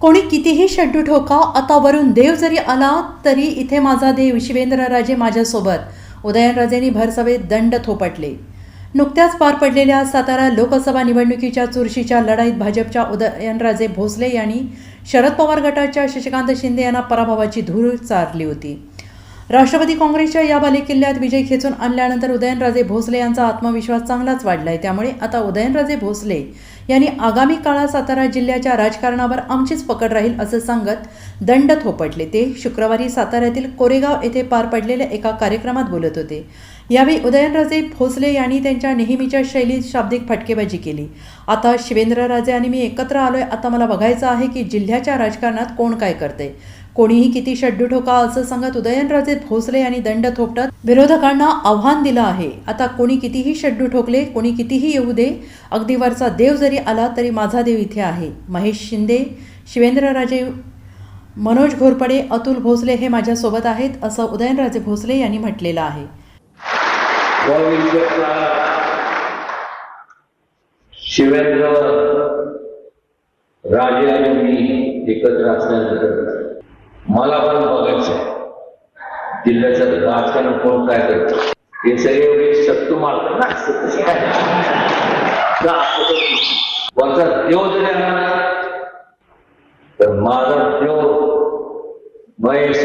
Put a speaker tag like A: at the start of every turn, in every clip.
A: कोणी कितीही शड्डू ठोका आता वरून देव जरी आला तरी इथे माझा देव शिवेंद्रराजे माझ्यासोबत. उदयनराजेंनी भरसभेत दंड थोपटले. नुकत्याच पार पडलेल्या सातारा लोकसभा निवडणुकीच्या चुरशीच्या लढाईत भाजपच्या उदयनराजे भोसले यांनी शरद पवार गटाच्या शशिकांत शिंदे यांना पराभवाची धूळ चारली होती. राष्ट्रवादी काँग्रेसच्या या बालेकिल्ल्यात विजय खेचून आणल्यानंतर उदयनराजे भोसले यांचा आत्मविश्वास चांगलाच वाढलाय. त्यामुळे आता उदयनराजे भोसले यांनी आगामी काळात सातारा जिल्ह्याच्या राजकारणावर आमचीच पकड राहील असं सांगत दंड थोपटले. ते शुक्रवारी साताऱ्यातील कोरेगाव येथे पार पडलेल्या एका कार्यक्रमात बोलत होते. यावेळी उदयनराजे भोसले यांनी त्यांच्या नेहमीच्या शैलीत शाब्दिक फटकेबाजी केली. आता शिवेंद्रराजे आणि मी एकत्र आलोय. आता मला बघायचं आहे की जिल्ह्याच्या राजकारणात कोण काय करते कोणीही किती शड्डू ठोका असं सांगत उदयनराजे भोसले यांनी दंड थोपटत विरोधकांना आव्हान दिलं आहे. आता कोणी कितीही शड्डू ठोकले कोणी कितीही येऊ दे अगदी वरचा देव जरी आला तरी माझा देव इथे आहे. महेश शिंदे शिवेंद्रराजे मनोज घोरपडे अतुल भोसले हे माझ्यासोबत आहेत असं उदयनराजे भोसले यांनी म्हटलेलं आहे.
B: शिवेंद्र राजे आणि मी एकत्र असल्यानंतर मला पण बघायचं जिल्ह्याचं राजकारण कोण काय करतं? हे सगळे एवढे शत्रू मारतात ना. वरचा देव जरी तर माझा देव महेश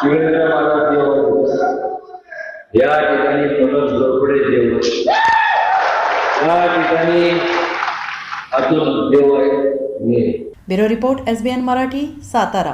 B: शिवेंद्र माझा देव या ठिकाणी मनोज घोरपडे देव. या ठिकाणी अतुल देव आहे मी
A: bureau report S B N Marathi Satara.